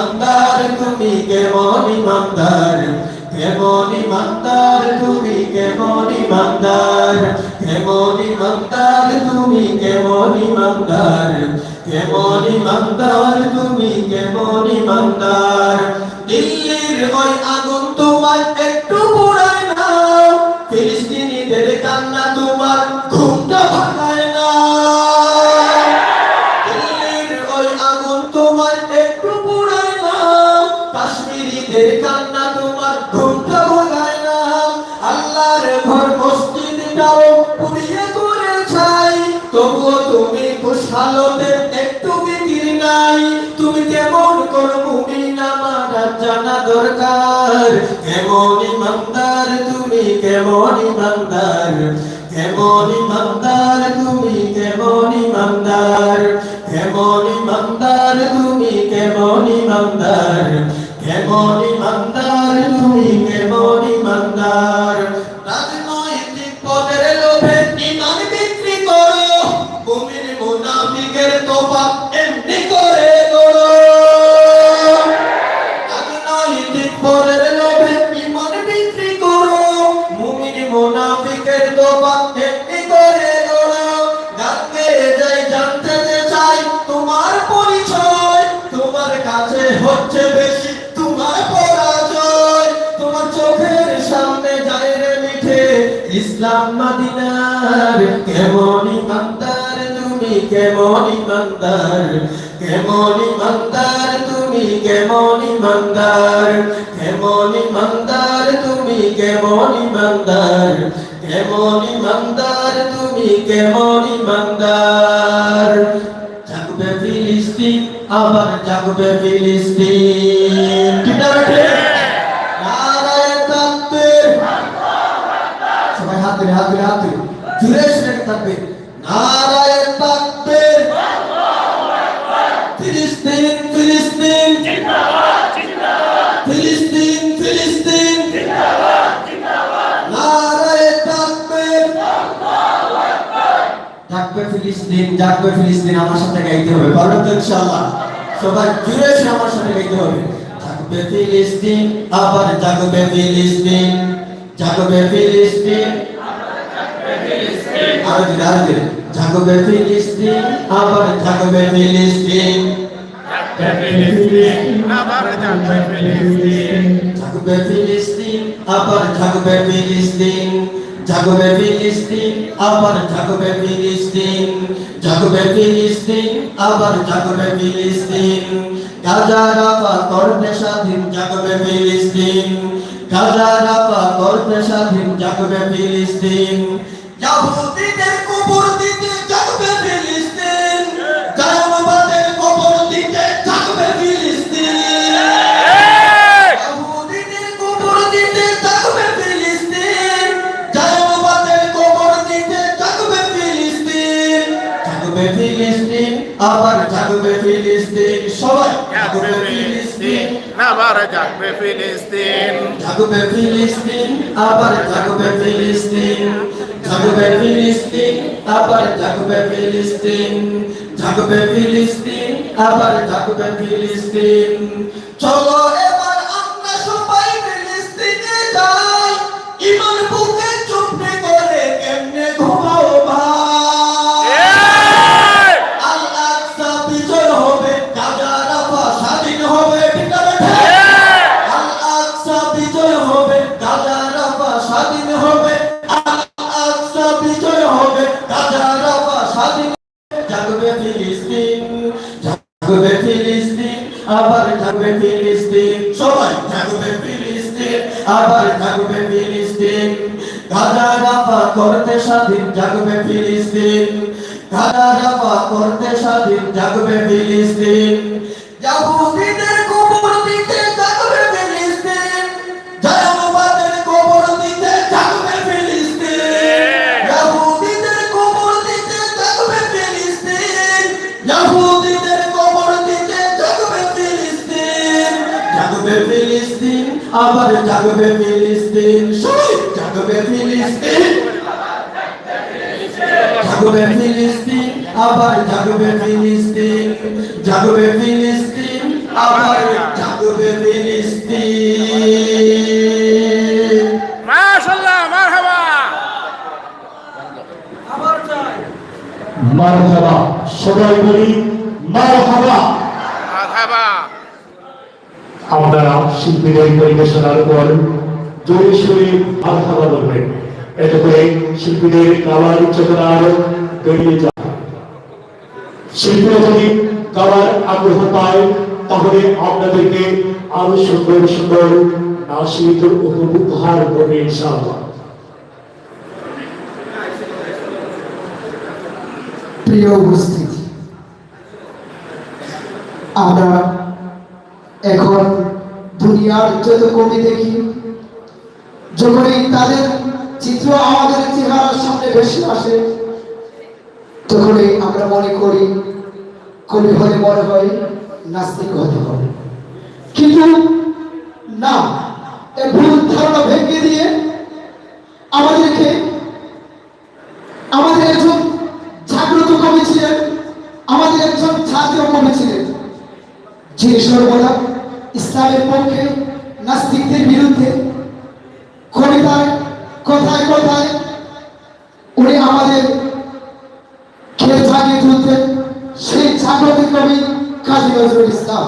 ইমানদার, তুমি কেমন ইমানদার? কেমন ইমানদার, তুমি কেমন ইমানদার? কেমন ইমানদার, তুমি কেমন ইমানদার? কেমন ইমানদার, তুমি কেমন ইমানদার? দিল্লির ওই আগুন দরকার। কেমন ইমানদার তুমি কেমন ইমানদার কেমন ইমানদার তুমি কেমন ইমানদার কেমন ইমানদার তুমি কেমন ইমানদার কেমন ইমানদার তুমি কেমন ইমানদার সামনে যায় রে মিঠে। তুমি, কেমন ইমানদার, কেমন তুমি, কেমন ইমানদার কেমন ইমানদার তুমি, কেমন ইমানদার কেমন ইমানদার তুমি, কেমন ইমানদার। ফিলিস্তিন আবার জাগবে ফিলিস্তিন। তাকবীর সবাই হাত হাতে হাত জুড়ে শুনে তাকবীর নারায়ে তাকবীর ফিলিস্তিন ফিলিস্তিন। ফিলিস্তিন ফিলিস্তিন। জাগবে ফিলিস্তিন জাগবে ফিলিস্তিন। আমার সাথে গাইতে হবে। পারবে তো ইনশাআল্লাহ। সবাই জুড়ে এসে আমার সাথে গাইতে হবে জাগবে ফিলিস্তিন আবার জাগবে ফিলিস্তিন জাগবে ফিলিস্তিন আরও ধীরে জাগবে ফিলিস্তিন আবার জাগবে ফিলিস্তিন জানবে ফিলিস্তিন জাগবে আবার জাগবে ফিলিস্তিন জাগবে ফিলিস্তিন, আবার জাগবে ফিলিস্তিন। জাগবে ফিলিস্তিন, আবার জাগবে ফিলিস্তিন। গাজা রাফা করতে স্বাধীন জাগবে ফিলিস্তিন। গাজা রাফা করতে স্বাধীন জাগবে ফিলিস্তিন। ইয়াহুদিদের কবর আবার জাগবে ফিলিস্তিন সবাই থাকবে ফিলিস্তিন আবার জাগবে ফিলিস্তিন। জাগবে ফিলিস্তিন আবার জাগবে ফিলিস্তিন। থাকবে ফিলিস্তিন আবার থাকবে ফিলিস্তিন। থাকবে ফিলিস্তিন আবার থাকবে ফিলিস্তিন। চলো এবার জাগবে ফিলিস্তিন। সবাই থাকবে ফিলিস্তিন। আবার থাকবে ফিলিস্তিন। গাজা রাফা করতে স্বাধীন জাগবে ফিলিস্তিন। গাজা রাফা করতে স্বাধীন থাকবে ফিলিস্তিন। ইয়াহুদিদের আবার জাগবে ফিলিস্তিন। সবাই জাগবে ফিলিস্তিন। জাগবে ফিলিস্তিন আবার জাগবে ফিলিস্তিন। জাগবে ফিলিস্তিন আবার জাগবে ফিলিস্তিন। মাশাআল্লাহ মারহাবা। মারহাবা সবাই বলি মারহাবা। মারহাবা। আমরা জোরে সুরে করে শিল্পীদের আরও বেরিয়ে যায় যদি আগ্রহ পায়, তাহলে আপনাদেরকে আরও সুন্দর সুন্দর উপহার দেবে ইনশাআল্লাহ। প্রিয় উপস্থিতি, আমরা এখন দুনিয়ার যত কবি দেখি, যখনই তাদের চিত্র আমাদের চেহারার সামনে ভেসে আসে, তখনই আমরা মনে করি, কবি হলে মনে হয়, নাস্তিক হতে হবে। কিন্তু না, এই ভুল ধারণা ভেঙে দিয়ে আমাদেরকে, আমাদের একজন জাগ্রত কবি ছিলেন, আমাদের একজন ছাত্র কবি ছিলেন, যিনি সর্বদা ইসলামের পক্ষে, নাস্তিকদের বিরুদ্ধে। কবিতায়, কথায় কথায় উনি আমাদের খেয়ে জাগিয়ে তুলতেন? সেই জাগ্রত কবি কাজী নজরুল ইসলাম।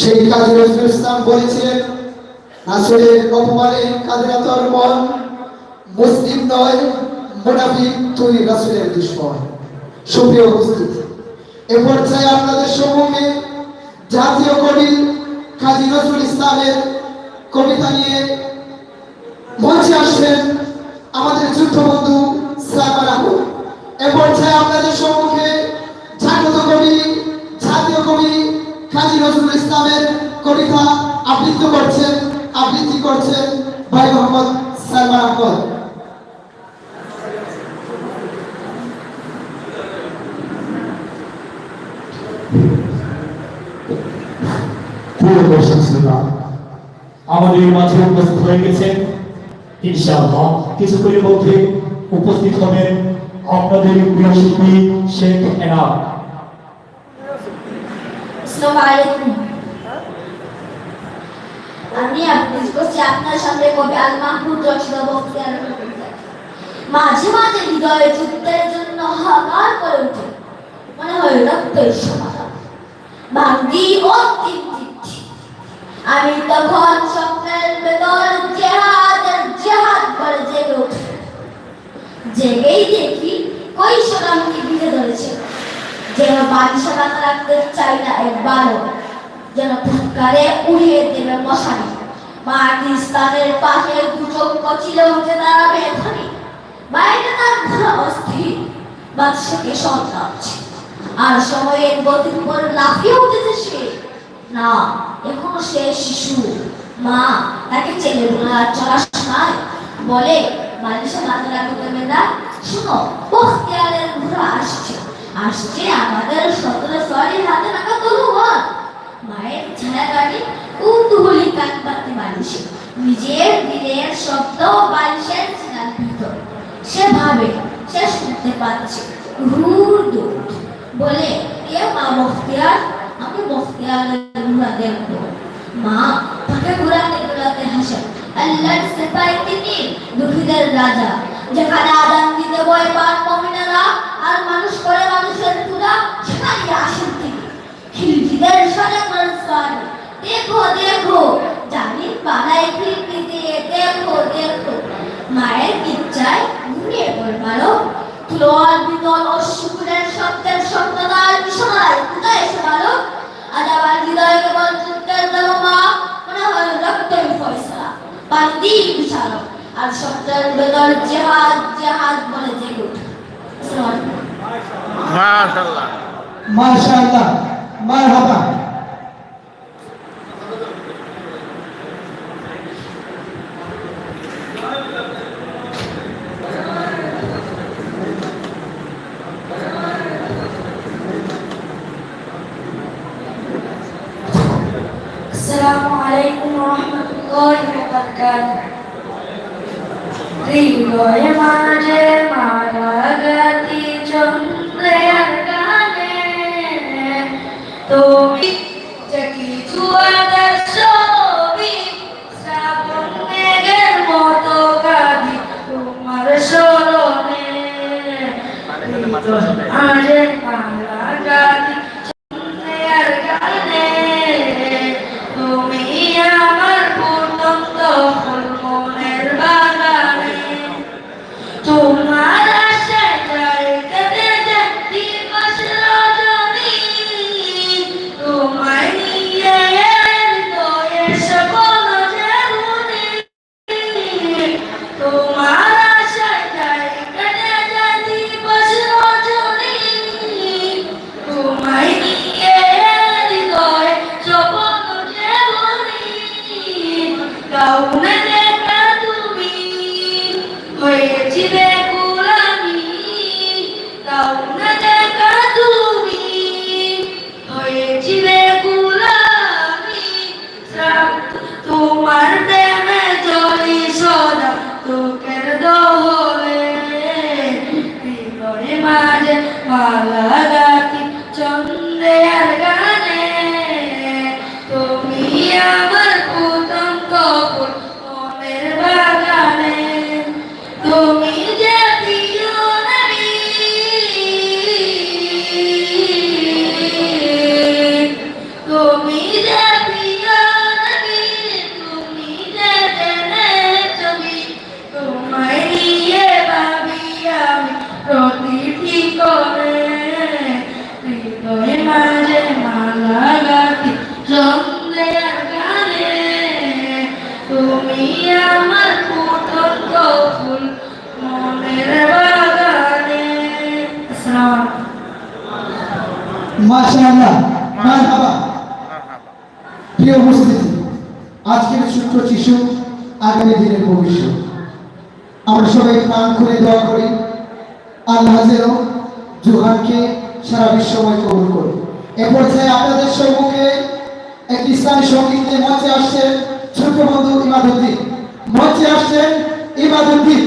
সেই কাজী নজরুল ইসলাম বলেছিলেন আসলের অপমানে কাদের তোর মন মুসলিম নয়, মোনাফিক তুই রাসুলের দুশ্মন। সুপ্রিয় উপস্থিতি, এ পর্যায়ে আপনাদের সম্মুখে জাতীয় কবি কাজী নজরুল ইসলামের কবিতা নিয়ে মঞ্চে আসবেন আমাদের যুদ্ধবন্ধু সালামার আহমদ। এ পর্যায়ে আপনাদের সম্মুখে জাগ্রত কবি, জাতীয় কবি কাজী নজরুল ইসলামের কবিতা আবৃত্তি করছেন আবৃত্তি করছেন ভাই মোহাম্মদ সালমান আহমদ। আমাদের মাঝে উপস্থিত হয়ে গেছেন। ইনশাআল্লাহ কিছুক্ষণের মধ্যে উপস্থিত হবেন আপনাদের প্রিয় শিল্পী শেখ আলাইকুম। আমি আপনার সামনে কবি আল মাহমুদ রশিদ বক্তিয়ার মাঝে মাঝে হৃদয়ে যুদ্ধের জন্য হাহাকার করে ওঠে মনে হয় রক্তের সমাধান। ভাঙ্গি ও তিনটি আমি তখন স্বপ্নের ভেতর জেহাদের জেহাদ করে জেগে উঠি। জেগেই দেখি কৈশোর আমাকে ঘিরে ধরেছে। যেন বালিশে মাথা রাখতে চাই না একবারও। যেন ফুৎকারে উড়িয়ে দেবে মশারি। পাকিস্তানের পাশে দুচক কচিলে উঠে দাঁড়াবে এখানে বাইরে তার ঘোড়া অস্থির। বাদশাকে সন্তানছে আর সময়ের গতির উপর লাফিয়ে উঠেছে সে। না, এখনও সে শিশু। মা তাকে ছেলে চলা শোনায় বলে, বালিশে মাথা রাখতে না শুনো, বখতিয়ারের ঘোড়া আসছে। আসছে আমাদের সতেরো সরি হাতে রাখা তলোয়ার। মায়ের ছায়া গাড়ি কৌতূহলী কান পাতি বালিশে। নিজের দিনের শব্দ বালিশের সিনার ভিতর। সে ভাবে, সে শুনতে পাচ্ছে। ঘুর দৌড়। বলে কে মা বখতিয়ার? দেখব মা, তাকে হাসে। আল্লাহর তিনি রাজা। যেখানে দিতে বয় মমিনেরা, আর মানুষ করে মানুষের পূজা সেখানে আসেন তিনি। খিলজিদের সাথে মানুষ দেখো দেখো, জানি পাড়ায় খিলজি দিয়ে দেখো দেখো। মায়ের ইচ্ছায় ঘুমিয়ে পড়বারও তুলোয়ার বিদল ও শুকুরের শব্দের শব্দদার বিছানায় কোথায় এসে ভালো আজ আবার হৃদয় কেবল যুদ্ধের মা মনে হয় রক্তের ফয়সলা। বান্দি বিছানো আর শব্দের বেদর জেহাদ জেহাদ বলে জেগে আসসালামু আলাইকুম। মাশাআল্লাহ। মাশাআল্লাহ। মারহাবা। Hallelujah. ভবিষ্যৎ। আমরা সবাই প্রাণ খুলে দোয়া করি, আল্লাহ যেন জুহানকে সারা বিশ্বময় কবুল করে এ পর্যায়ে আপনাদের সম্মুখে এক ইসলামী সঙ্গীতে মঞ্চে আসছেন ছোট্ট বন্ধু ইমাদুদ্দিন। মঞ্চে আসছেন ইমাদুদ্দিন।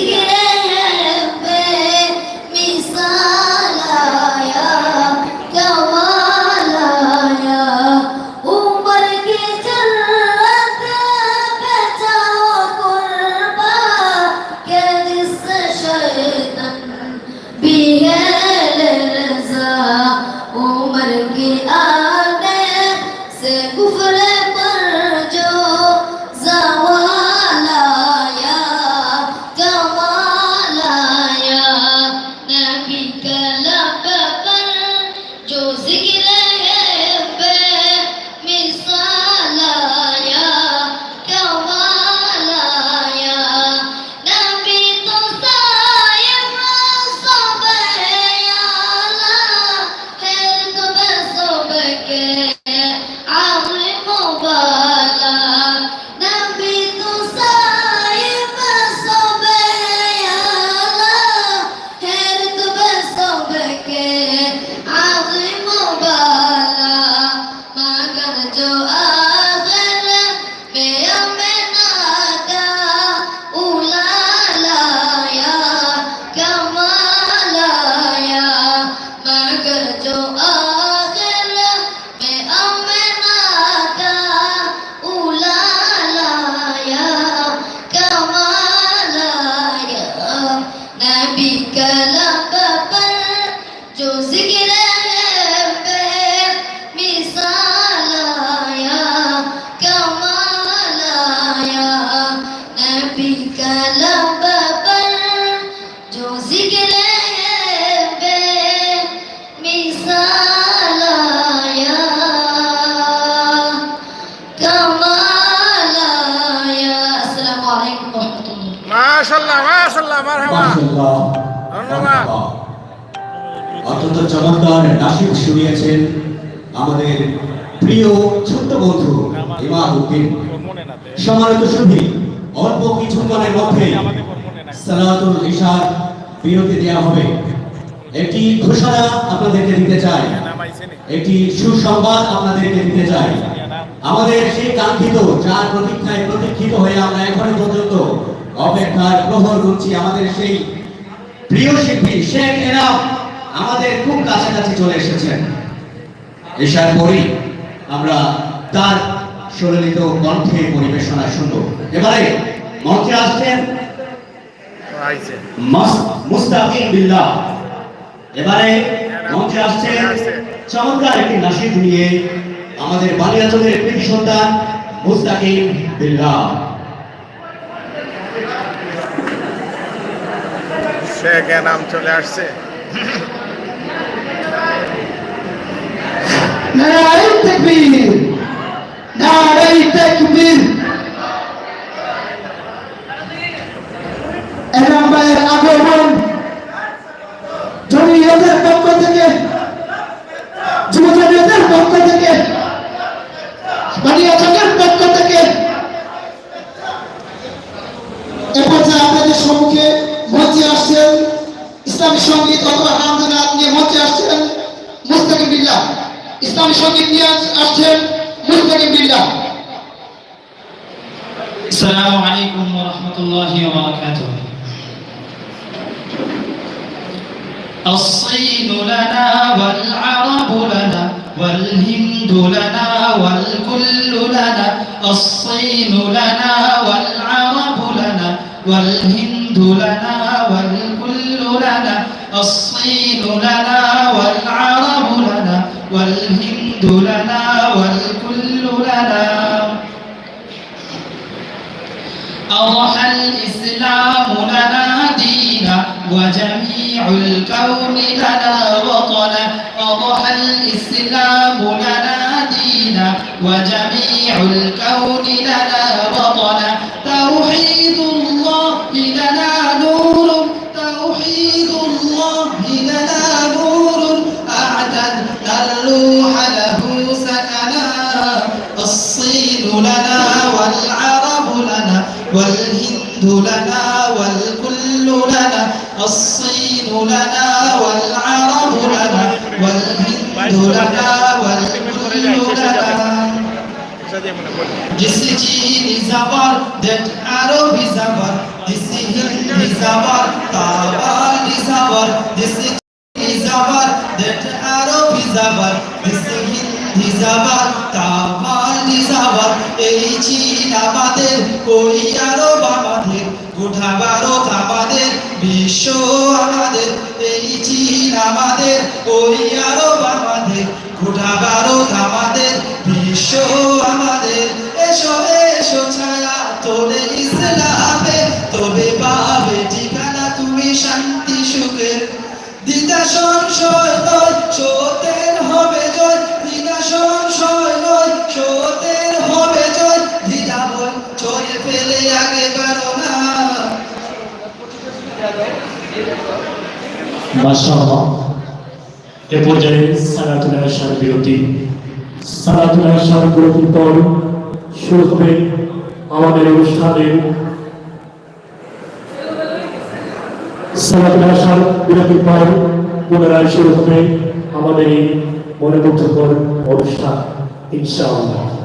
Seguirei. শুনিয়েছেন আমাদের প্রিয় ছোট্ট বন্ধু ইমাম উদ্দিন। সম্মানিত সুধী অল্প কিছুক্ষণের মধ্যে সালাতুল ইশার বিরতি দেওয়া হবে। একটি ঘোষণা আপনাদেরকে দিতে চাই। একটি সুসংবাদ আপনাদেরকে দিতে চাই। আমাদের সেই কাঙ্ক্ষিত, যার প্রতীক্ষায় প্রতীক্ষিত হয়ে আমরা এখনও পর্যন্ত অপেক্ষার প্রহর করছি। আমাদের সেই প্রিয় শিল্পী শেখ এনাম আমাদের খুব কাছাকাছি চলে এসেছেন। এসার পরেই আমরা তার সুললিত কণ্ঠে পরিবেশনা শুনব। এবারে মঞ্চে আসছেন মুস্তাকিম বিল্লাহ। এবারে মঞ্চে আসছেন চমৎকার একটি নাসিদ নিয়ে আমাদের বালিয়াচলের কৃতি সন্তান মুস্তাকিম বিল্লাহ। শেখ নাম চলে আসছে। নারাই তাকবীর নারাই থেকে যুব জমিয়তের পক্ষ থেকে থেকে এ পর্যায়ে আপনাদের সম্মুখে মঞ্চে আসছেন ইসলামী সংগীত অথবা হামদুল্লাহ নিয়ে মঞ্চে আসছেন মুস্তাকিম বিল্লাহ। ইসলামী সঙ্গীত নিয়ে আসছেন মুস্তাকিম বিল্লাহ السلام عليكم ورحمة الله وبركاته الصين لنا والعرب لنا والهند لنا والكل لنا الصين لنا والعرب لنا والهند لنا والكل لنا الصين لنا والعرب لنا والهند لنا والكل لنا. أضحى الإسلام لنا دينا وجميع الكون لنا وطنا. أضحى الإسلام لنا دينا وجميع الكون لنا وطنا. الهند لنا والكل لنا الصين لنا والعرب لنا والهند لنا والكل لنا This G is our, that Arab is our, this Hind is our, Tawar is our, this is our, that Arab is our, this Hind is our, Tawar চীন আমাদের আরব আমাদের বিশ্ব আমাদের। চীন আমাদের আরব আমাদের বিশ্ব আমাদের। এসো এসো ছায়া ইসলামে তবে পাবে ঠিকানা তুমি শান্তি সুখের। দ্বিধা সংশয় নয় এ পর্যায়ে সালাতুল ইশার বিরতি। সালাতুল আশার বিরতির পর শুরু হবে আমাদের অনুষ্ঠানের সালাতুল আশার বিরতির পর পুনরায় শুরু হবে আমাদের এই মনোমুগ্ধকর অনুষ্ঠান, ইনশাআল্লাহ।